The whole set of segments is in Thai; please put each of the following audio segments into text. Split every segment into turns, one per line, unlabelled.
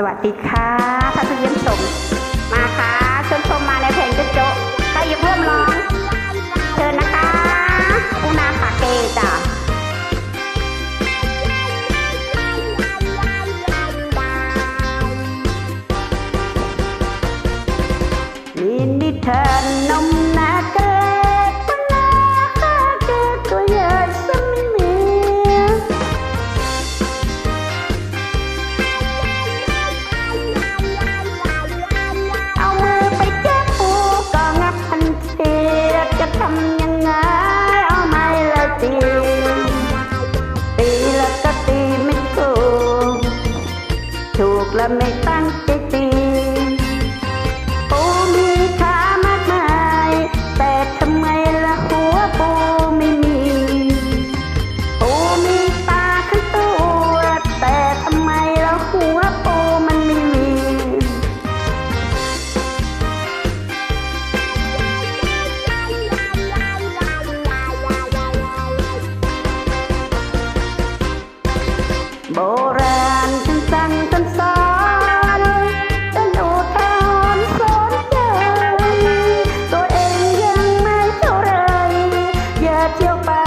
สวัสดีค่ะท่านผู้เยี่ยมสมมาค่ะชมชมมาในเพลงกระโจใครอยิ่เพิ่มร้องเชิญนะคะอุนาปาเกจ้ะนินดิเธอนม let me thank 就把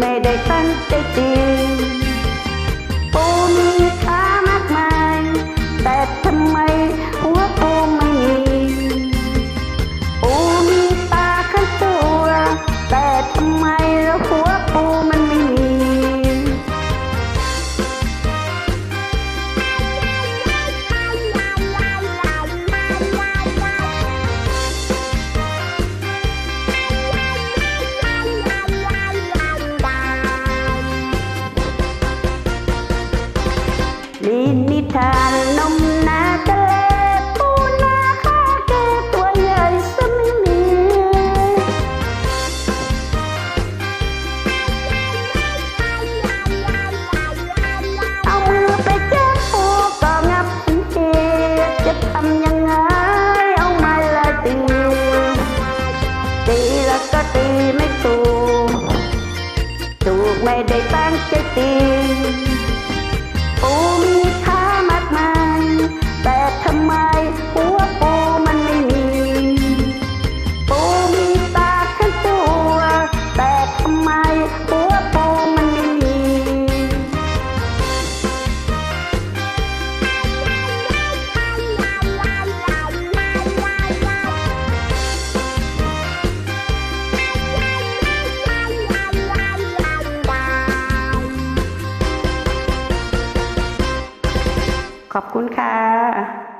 mẹ để tan để tìm ลีนิทานนม ขอบคุณค่ะ